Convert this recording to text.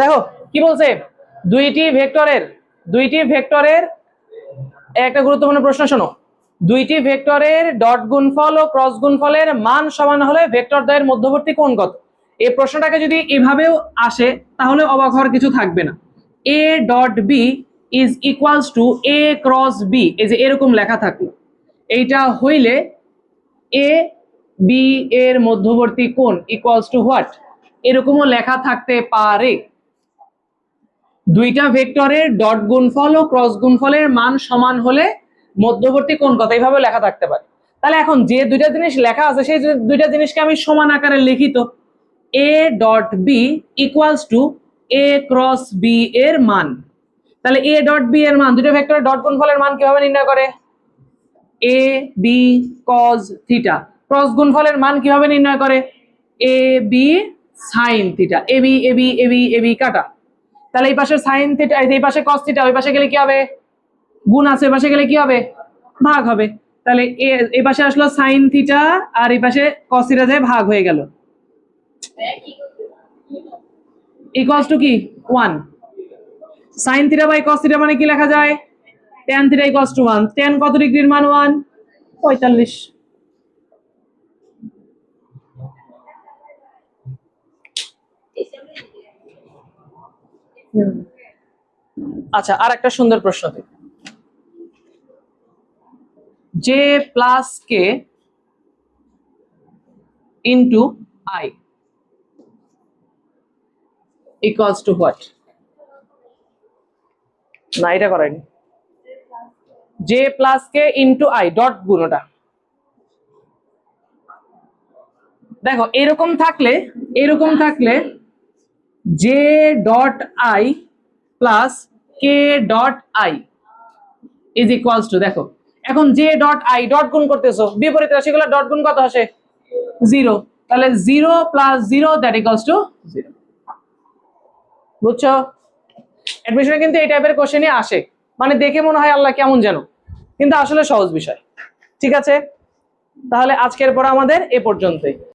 দেখো, কি বলছে? দুইটি ভেক্টরের দুইটি ভেক্টরের, একটা গুরুত্বপূর্ণ প্রশ্ন শোনো। দুইটি ভেক্টরের ডট গুণফল ও ক্রস গুণফলের মান সমান হলে ভেক্টর দ্বয়ের মধ্যবর্তী কোণ কত? এই প্রশ্নটাকে যদি এভাবেও আসে, তাহলে অবাক হওয়ার কিছু থাকবে না। A dot B is equals to A cross B, এই যে এরকম লেখা থাকল। এইটা হইলে এ বি এর মধ্যবর্তী কোণ ইকুয়ালস টু হোয়াট? এরকমও লেখা থাকতে পারে। দুইটা ভেক্টরের ডট গুণফল ও ক্রস গুণফলের মান সমান হলে মধ্যবর্তী কোন কথা এইভাবে লেখা থাকতে পারে। তাহলে এখন যে দুইটা জিনিস লেখা আছে, সেই দুইটা জিনিসকে আমি সমান আকারে লিখি তো A dot B equals to A cross B এর মান। তাহলে এ ডট বি এর মান দুটো ভেক্টরের ডট গুণফলের মান কীভাবে নির্ণয় করে? A B cos theta cross গুণফলের মান কীভাবে নির্ণয় করে? A B sine theta A B A B A B A B কাটা। তাহলে এই পাশে সাইন থিটা এই পাশে কস থিটা ওই পাশে গেলে কি হবে? গুণ আছে এই পাশে গেলে কি হবে? ভাগ হবে। তাহলে এই পাশে আসলো সাইন থিটা আর এই পাশে কস থিটা যায় ভাগ হয়ে গেল। ইকুয়ালস টু কি? One sine theta by cos theta মানে কি লেখা যায়? tan theta equals to one tan কত ডিগ্রির মান ওয়ান পঁয়তাল্লিশ। আচ্ছা আর একটা সুন্দর প্রশ্ন দিই J plus K into I equals to what না, এটা করাইনি। J plus K into I dot গুণ ওটা। দেখো, এরকম থাকলে এরকম থাকলে J dot I plus K dot I is equals to দেখো, এখন জে ডট আই ডট গুণ করতেছো, বিপরীত রাশিগুলো ডট গুণ কত আসে? জিরো তাহলে zero plus zero that equals to zero বুঝছ? অ্যাডমিশনে কিন্তু এই টাইপের কোশ্চেনই আসে। মানে দেখে মনে হয় আল্লাহ কেমন যেন। কিন্তু আসলে সহজ বিষয়। ঠিক আছে? তাহলে আজকের পর আমাদের এ পর্যন্তই।